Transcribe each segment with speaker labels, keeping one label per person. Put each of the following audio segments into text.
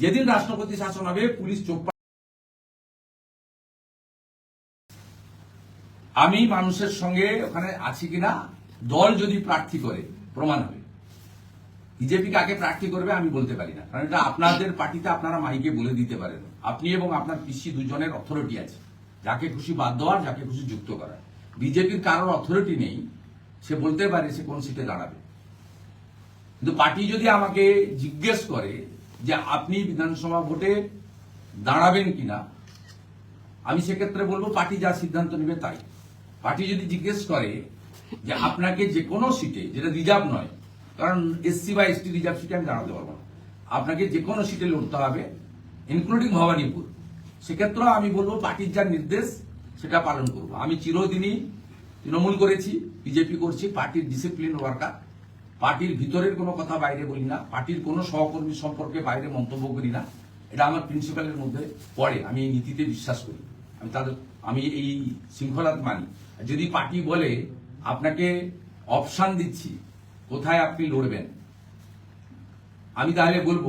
Speaker 1: যেদিন রাষ্ট্রপতি শাসন হবে, পুলিশ চোখ আমি মানুষের সঙ্গে ওখানে আছি কিনা, দল যদি প্রার্থী করে, প্রমাণ হবে। বিজেপি কাকে প্রার্থী করবে আমি বলতে পারি না। কারণ এটা আপনাদের পার্টিতে আপনারা মাইকে বলে দিতে পারেন। আপনি এবং আপনার পিসি দুজনের অথরিটি আছে। যাকে খুশি বাদ দেওয়ার, যাকে খুশি যুক্ত করার। বিজেপির কারোর অথরিটি নেই, সে বলতে পারে, সে কোন সিটে দাঁড়াবে। কিন্তু পার্টি যদি আমাকে জিজ্ঞেস করে যে আপনি বিধানসভা ভোটে দাঁড়াবেন কিনা, আমি সেক্ষেত্রে বলব পার্টি যা সিদ্ধান্ত নেবে তাই। পার্টি যদি জিজ্ঞেস করে যে আপনাকে যে কোনো সিটে, যেটা রিজার্ভ নয়, কারণ এসসি বা এসটি রিজার্ভ সিটে আমি দাঁড়াতে পারব না, আপনাকে যে কোনো সিটে লড়তে হবে ইনক্লুডিং ভবানীপুর। সেক্ষেত্রেও আমি বলব পার্টির যা নির্দেশ, সেটা পালন করব। আমি চিরদিনই তৃণমূল করেছি, বিজেপি করছি, পার্টির ডিসিপ্লিন ওয়ার্কার পার্টির ভিতরের কোনো কথা বাইরে বলি না, পার্টির কোনো সহকর্মী সম্পর্কে বাইরে মন্তব্য করি না। এটা আমার প্রিন্সিপালের মধ্যে পড়ে, আমি এই নীতিতে বিশ্বাস করি। আমি তাদের, আমি এই শৃঙ্খলা মানি। যদি পার্টি বলে, আপনাকে অপশান দিচ্ছি, কোথায় আপনি লড়বেন? আমি তাহলে বলব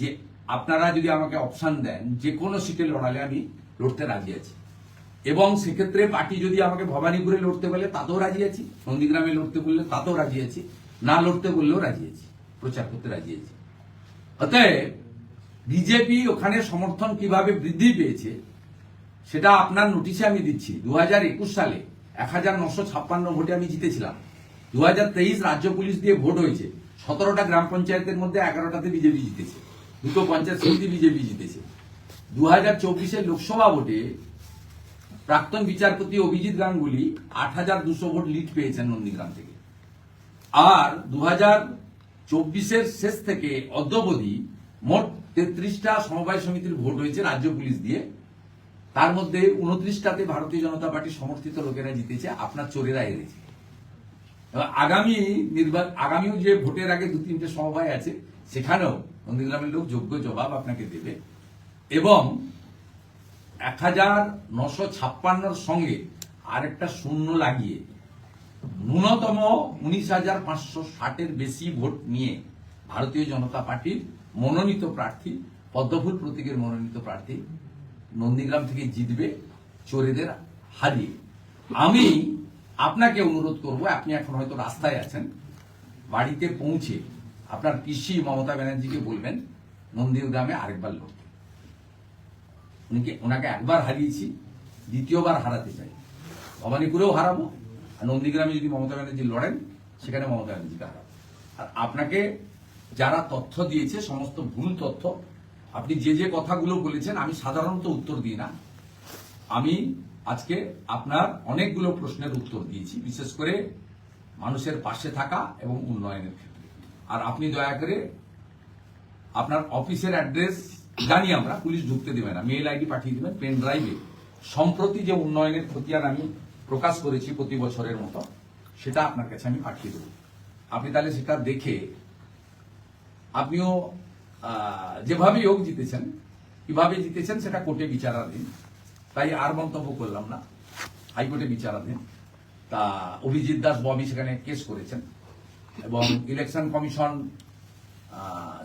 Speaker 1: যে আপনারা যদি আমাকে অপশান দেন, যে কোনো সিটে লড়ালে আমি লড়তে রাজি আছি। এবং সেক্ষেত্রে পার্টি যদি আমাকে ভবানীপুরে লড়তে বলে, তাতেও রাজি আছি। নন্দীগ্রামে লড়তে বললে তাতেও রাজি আছি। না লড়তে বললেও রাজি আছি। প্রচার করতে রাজি আছি। অতএব বিজেপি ওখানে সমর্থন কীভাবে বৃদ্ধি পেয়েছে, সেটা আপনার নোটিশে আমি দিচ্ছি। দু হাজার একুশ সালে এক হাজার নশো ছাপ্পান্ন ভোটে আমি জিতেছিলাম। দু হাজার তেইশ রাজ্য পুলিশ দিয়ে ভোট হয়েছে। সতেরোটা গ্রাম পঞ্চায়েতের মধ্যে এগারোটাতে বিজেপি জিতেছে। দুটো পঞ্চায়েত সমিতি বিজেপি জিতেছে। দু হাজার লোকসভা ভোটে প্রাক্তন বিচারপতি অভিজিৎ গাঙ্গুলি আট হাজার দুশো ভোট লিড পেয়েছেন নন্দীগ্রাম থেকে। আর দু হাজার চব্বিশের শেষ থেকে অদ্যবধি মোট তেত্রিশটা সমবায় সমিতির ভোট হয়েছে রাজ্য পুলিশ দিয়ে। তার মধ্যে উনত্রিশটাতে ভারতীয় জনতা পার্টি সমর্থিত লোকেরা জিতেছে, আপনার চোরেরা হেরেছে। আগামী নির্বাচন আগামীও যে ভোটের আগে দু তিনটে সমবায় আছে, সেখানেও নন্দীগ্রামের লোক যোগ্য জবাব আপনাকে দেবে। এবং এক হাজার নশো ছাপ্পান্নর সঙ্গে আরেকটা শূন্য লাগিয়ে ন্যূনতম উনিশ হাজার পাঁচশো ষাটের বেশি ভোট নিয়ে ভারতীয় জনতা পার্টির মনোনীত প্রার্থী, পদ্মফুল প্রতীকের মনোনীত প্রার্থী নন্দীগ্রাম থেকে জিতবে চোরেদের হারিয়ে। আমি আপনাকে অনুরোধ করব, আপনি এখন হয়তো রাস্তায় আছেন, বাড়িতে পৌঁছে আপনার পিসি মমতা ব্যানার্জিকে বলবেন, নন্দীগ্রামে আরেকবার লড়তে। উনিকে ওনাকে একবার হারিয়েছি দ্বিতীয়বার হারাতে চাই ভবানীপুরেও হারাবো আর নন্দীগ্রামে যদি মমতা ব্যানার্জি লড়েন সেখানে মমতা ব্যানার্জিকে হারাবো আর আপনাকে যারা তথ্য দিয়েছে, সমস্ত ভুল তথ্য, আপনি যে যে কথাগুলো বলেছেন, আমি সাধারণত উত্তর দিই না। আমি আজকে আপনার অনেকগুলো প্রশ্নের উত্তর দিয়েছি, বিশেষ করে মানুষের পাশে থাকা এবং উন্নয়নের ক্ষেত্রে। আর আপনি দয়া করে আপনার অফিসের অ্যাড্রেস জানি আমরা পুলিশ ঢুকতে দেবে না। মেল আইডি পাঠিয়ে দেবেন পেন ড্রাইভে। সম্প্রতি যে উন্নয়নের খতিয়ান আমি প্রকাশ করেছি প্রতি বছরের মতো সেটা আপনার কাছে আমি পাঠিয়ে দেবো। আপনি তাহলে সেটা দেখে আপনিও আহ, যেভাবেই হোক জিতেছেন কীভাবে জিতেছেন সেটা কোর্টে বিচারাধীন। তাই আর মন্তব্য করলাম না হাইকোর্টে বিচারাধীন। তা অভিজিৎ দাস ববি সেখানে কেস করেছেন এবং election commission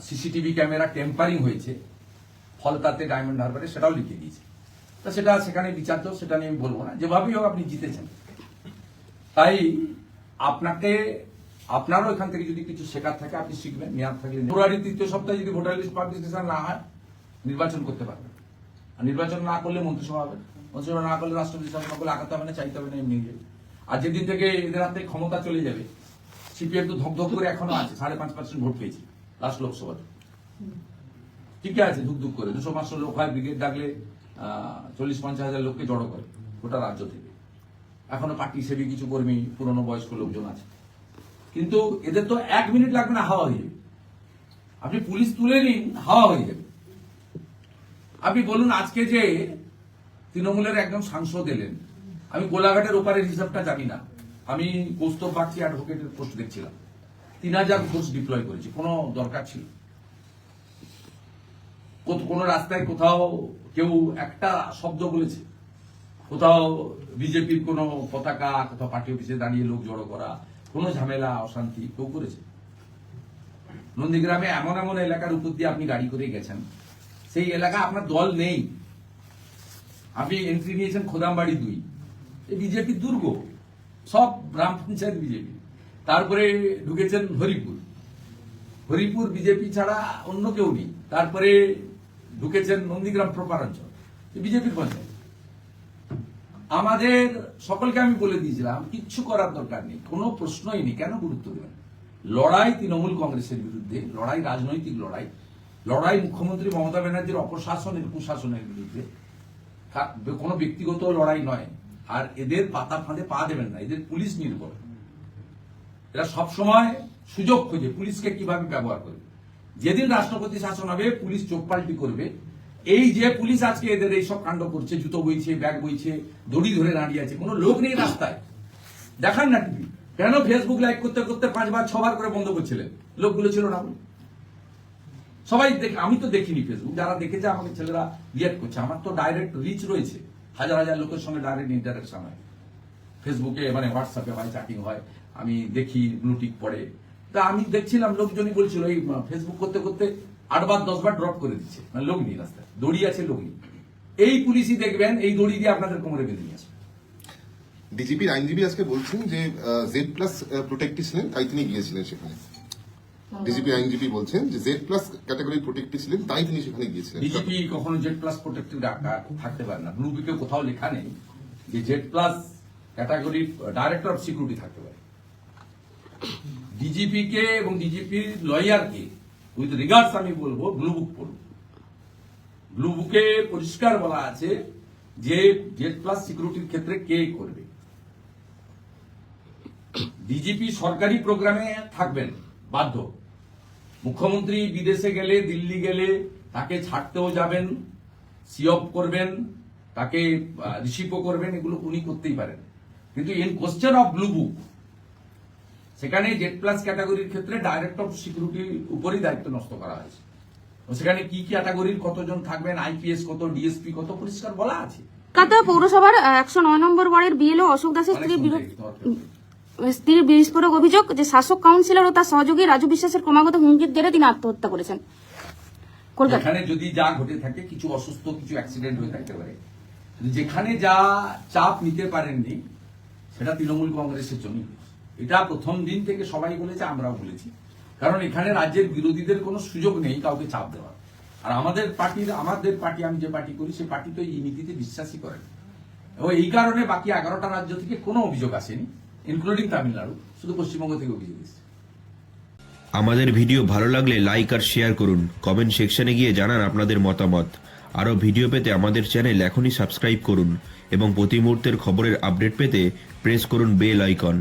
Speaker 1: CCTV camera tampering হয়েছে। ফলতাতে ডায়মন্ড হারবারে সেটাও লিখে দিয়েছে। তা সেটা সেখানে বিচার তো, সেটা নিয়ে আমি বলব না। যেভাবেই হোক আপনি জিতেছেন। তাই আপনাকে, আপনারও এখান থেকে যদি কিছু শেখার থাকে, আপনি শিখবেন মেয়াদ থাকলে ফেব্রুয়ারি তৃতীয় সপ্তাহে যদি ভোটার লিস্ট পাবলিকেশন না হয়, নির্বাচন করতে পারবেন। আর নির্বাচন না করলে মন্ত্রিসভা হবে। মন্ত্রিসভা না করলে রাষ্ট্রপতি শাসন না করলে আগাতে হবে না, চাইতে হবে না, এমনি যাবে। আর যেদিন থেকে এদের হাতে ক্ষমতা চলে যাবে, সিপিএম তো ধকধক করে এখনও আছে, সাড়ে পাঁচ পার্সেন্ট ভোট পেয়েছে, লাস্ট লোকসভাতে। ঠিকই আছে, ধুক ধুক করে। দুশো পাঁচশো লোক হয় ব্রিগেড ডাকলে চল্লিশ পঞ্চাশ হাজার লোককে জড়ো করে গোটা রাজ্য থেকে। এখনও পার্টি সেবী কিছু কর্মী, পুরনো বয়স্ক লোকজন আছে। কিন্তু এদের তো এক মিনিট লাগবে না, হাওয়া হয়ে যাবে। আপনি পুলিশ তুলে নিন, হাওয়া হয়ে যাবে। আপনি বলুন, আজকে যে তৃণমূলের একজন সাংসদ এলেন, আমি গোলাঘাটের ওপারের হিসাবটা জানি না। আমি কৌস্তব বাগচি অ্যাডভোকেটের পোস্ট দেখছিলাম। তিন হাজার ফোর্স ডিপ্লয় করেছি, কোনো দরকার ছিল কোনো রাস্তায় কোথাও কেউ একটা শব্দ বলেছে। কোথাও বিজেপির কোনো পতাকা, কোথাও পার্টি অফিসে দাঁড়িয়ে লোক জড়ো করা, কোনো ঝামেলা, অশান্তি কেউ করেছে। নন্দীগ্রামে এমন এমন এলাকার উপর দিয়ে আপনি গাড়ি করে গেছেন। সেই এলাকা আপনার দল নেই। আপনি এন্ট্রি নিয়েছেন খোদামবাড়ি দুই। এই বিজেপির দুর্গ। সব গ্রাম পঞ্চায়েত বিজেপি। তারপরে ঢুকেছেন হরিপুর। হরিপুর বিজেপি ছাড়া অন্য কেউ নেই। তারপরে ঢুকেছেন নন্দীগ্রাম প্রপারাঞ্চল বিজেপির পঞ্চায়েত। আমাদের সকলকে আমি বলে দিয়েছিলাম, কিচ্ছু করার দরকার নেই, কোনো প্রশ্নই নেই, কেন গুরুত্ব দেবেন? লড়াই তৃণমূল কংগ্রেসের বিরুদ্ধে, লড়াই রাজনৈতিক লড়াই লড়াই মুখ্যমন্ত্রী মমতা ব্যানার্জির অপশাসনের কুশাসনের বিরুদ্ধে। কোনো ব্যক্তিগত লড়াই নয়, আর এদের পাতা ফাঁদে পা দেবেন না, এদের পুলিশ নির্ভর। এরা সবসময় সুযোগ খোঁজে, পুলিশকে কীভাবে ব্যবহার করবে। যেদিন রাষ্ট্রপতি শাসন হবে, পুলিশ চোখ পাল্টি করবে। এই যে পুলিশ আজকে এদের এইসব কাণ্ড করছে, জুতো বইছে, ব্যাগ বইছে, দড়ি ধরে দাঁড়িয়ে আছে, কোনো লোক নেই রাস্তায়। দেখান না টিভি। কেন ফেসবুক লাইভ করতে করতে পাঁচবার, ছবার করে বন্ধ করছিলেন? লোকগুলো ছিল না। সবাই দেখ- আমি তো দেখিনি ফেসবুক যারা দেখেছে, আমাকে ছেলেরা রিয়াক্ট করছে। আমার তো ডাইরেক্ট রিচ রয়েছে। হাজার হাজার লোকের সঙ্গে ডাইরেক্ট ইন্টারাকশন হয়। ফেসবুকে মানে হোয়াটসঅ্যাপে হয় চ্যাটিং হয়। আমি দেখি ব্লুটিক পড়ে। তা আমি দেখছিলাম লোকজনই বলছিল এই ফেসবুক করতে করতে আটবার দশবার ড্রপ করে দিচ্ছে। মানে লোক নেই রাস্তায়। দড়ি আছে লোক নেই এই পুলিশই দেখবেন এই দড়ি দিয়ে আপনাদের কোমরে বেঁধে নিয়ে আসবে।
Speaker 2: ডিজিপির আইনজীবী আজকে বলছেন যে জেড প্লাস প্রোটেক্টি ছিলেন তাই তিনি গিয়েছিলেন সেখানে। ডিজিপি আইনজীবী বলছেন যে জেড প্লাস ক্যাটাগরি প্রোটেক্টি ছিলেন তাই তিনি সেখানে গিয়েছিলেন।
Speaker 1: ডিজিপি কখনো জেড প্লাস প্রোটেক্টিভ থাকতে পারে না। ব্লু বুকে কোথাও লেখা নেই যে Z plus category director of security থাকতে পারে। ডিজিপি কে এবং ডিজিপির লয়ারকে উইথ রিগার্ডস আমি বলব ব্লু বুক পড়ুন। ব্লু বুকে পরিষ্কার বলা আছে যে জেড প্লাস সিকিউরিটির ক্ষেত্রে কে করবে। ডিজিপি সরকারি প্রোগ্রামে থাকবেন, বাধ্য। মুখ্যমন্ত্রী বিদেশে গেলে, দিল্লি গেলে তাকে ছাড়তেও যাবেন সিঅপ করবেন, তাকে রিসিভও করবেন, এগুলো উনি করতেই পারেন। কিন্তু in question of blue book সেখানে জেড প্লাস ক্যাটাগরির ক্ষেত্রে ডাইরেক্ট অফ সিকিউরিটির উপরই দায়িত্ব নষ্ট করা হয়েছে। সেখানে কি ক্যাটাগরির কতজন থাকবেন আইপিএস কত ডিএসপি কত পরিষ্কার বলা আছে।
Speaker 3: কলকাতা পৌরসভার একশো নয় নম্বর ওয়ার্ডের বিএলও অশোক দাসের স্ত্রীর বিরুদ্ধে স্ত্রীর বিস্ফোরক অভিযোগ যে শাসক কাউন্সিলর ও তার সহযোগী রাজু বিশ্বাসের ক্রমাগত হুমকির জেরে তিনি আত্মহত্যা করেছেন।
Speaker 1: এখানে যদি যা ঘটে থাকে কিছু অসুস্থ কিছু অ্যাক্সিডেন্ট হয়ে থাকতে পারে। যেখানে যা চাপ নিতে পারেননি সেটা তৃণমূল কংগ্রেসের জন্য এটা প্রথম দিন থেকে সবাই বলেছে, আমরাও বলেছি। কারণ এখানে রাজ্যের বিরোধীদের কোনো সুযোগ নেই কাউকে চাপ দেওয়ার। আর আমাদের পার্টির আমাদের পার্টি, আমি যে পার্টি করি, সে পার্টি তো এই নীতিতে বিশ্বাসই করেন এবং এই কারণে বাকি এগারোটা রাজ্য থেকে কোনো অভিযোগ আসেনি ইনক্লুডিং তামিলনাড়ু, শুধু পশ্চিমবঙ্গ থেকে অভিযোগ এসেছে।
Speaker 4: আমাদের ভিডিও ভালো লাগলে লাইক আর শেয়ার করুন। কমেন্ট সেকশনে গিয়ে জানান আপনাদের মতামত। আরও ভিডিও পেতে আমাদের চ্যানেল এখনই সাবস্ক্রাইব করুন এবং প্রতি মুহূর্তের খবরের আপডেট পেতে প্রেস করুন বেল আইকন